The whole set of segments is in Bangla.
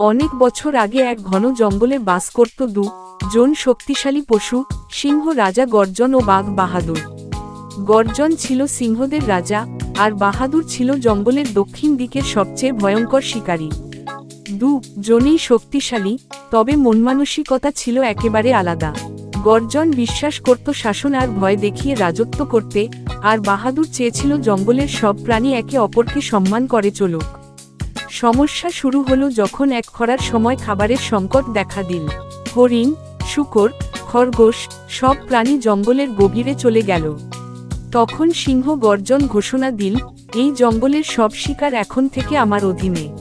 অনেক বছর আগে এক ঘন জঙ্গলে বাস করত দু জন শক্তিশালী পশু, সিংহ রাজা গর্জন ও বাঘ বাহাদুর। গর্জন ছিল সিংহদের রাজা আর বাহাদুর ছিল জঙ্গলের দক্ষিণ দিকের সবচেয়ে ভয়ঙ্কর শিকারী। দু জনেই শক্তিশালী, তবে মনমানসিকতা ছিল একেবারে আলাদা। গর্জন বিশ্বাস করত শাসন আর ভয় দেখিয়ে রাজত্ব করতে, আর বাহাদুর চেয়েছিল জঙ্গলের সব প্রাণী একে অপরকে সম্মান করে চলুক। সমস্যা শুরু হলো যখন এক খরার সময় খাবারের সংকট দেখা দিল। হরিণ, শুকর, খরগোশ, সব প্রাণী জঙ্গলের গভীরে চলে গেল। তখন সিংহ গর্জন ঘোষণা দিল, এই জঙ্গলের সব শিকার এখন থেকে আমার অধীনে।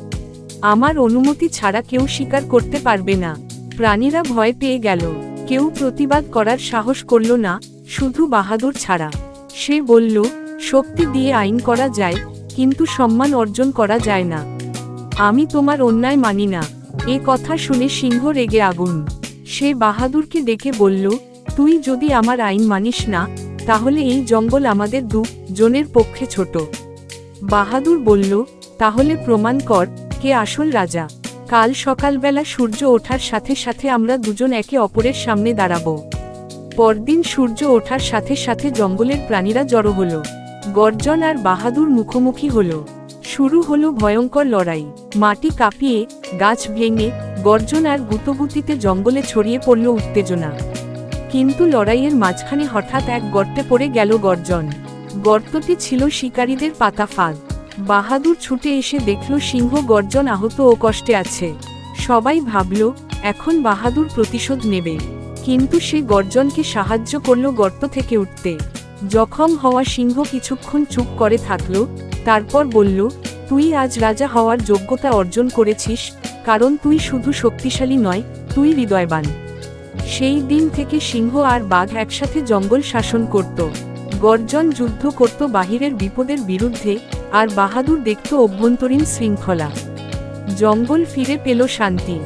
আমার অনুমতি ছাড়া কেউ শিকার করতে পারবে না। প্রাণীরা ভয় পেয়ে গেল। কেউ প্রতিবাদ করার সাহস করল না, শুধু বাহাদুর ছাড়া। সে বলল, শক্তি দিয়ে আইন করা যায়, কিন্তু সম্মান অর্জন করা যায় না। আমি তোমার অন্যায় মানি না। এ কথা শুনে সিংহ রেগে আগুন। সে বাহাদুরকে দেখে বলল, তুই যদি আমার আইন মানিস না, তাহলে এই জঙ্গল আমাদের দু জনের পক্ষে ছোট। বাহাদুর বলল, তাহলে প্রমাণ কর, কে আসল রাজা। কাল সকালবেলা সূর্য ওঠার সাথে সাথে আমরা দুজন একে অপরের সামনে দাঁড়াবো। পরদিন সূর্য ওঠার সাথে সাথে জঙ্গলের প্রাণীরা জড়ো হলো। গর্জন আর বাহাদুর মুখোমুখি হলো। শুরু হলো ভয়ঙ্কর লড়াই। মাটি কাঁপিয়ে, গাছ ভেঙে, গর্জন আর গুতগুতিতে জঙ্গলে ছড়িয়ে পড়ল উত্তেজনা। কিন্তু লড়াইয়ের মাঝখানে হঠাৎ এক গর্তে পড়ে গেল গর্জন। গর্তটি ছিল শিকারীদের পাতা ফাঁদ। বাহাদুর ছুটে এসে দেখল সিংহ গর্জন আহত ও কষ্টে আছে। সবাই ভাবল, এখন বাহাদুর প্রতিশোধ নেবে। কিন্তু সে গর্জনকে সাহায্য করল গর্ত থেকে উঠতে। জখম হওয়া সিংহ কিছুক্ষণ চুপ করে থাকল, তারপর বলল তুই আজ রাজা হওয়ার যোগ্যতা অর্জন করেছিস, কারণ তুই শুধু শক্তিশালী নয়, তুই হৃদয়বান। সেই দিন থেকে সিংহ আর বাঘ একসাথে জঙ্গল শাসন করত। গর্জন যুদ্ধ করত বাহিরের বিপদের বিরুদ্ধে, আর বাহাদুর দেখত অভ্যন্তরীণ শৃঙ্খলা। জঙ্গল ফিরে পেল শান্তি।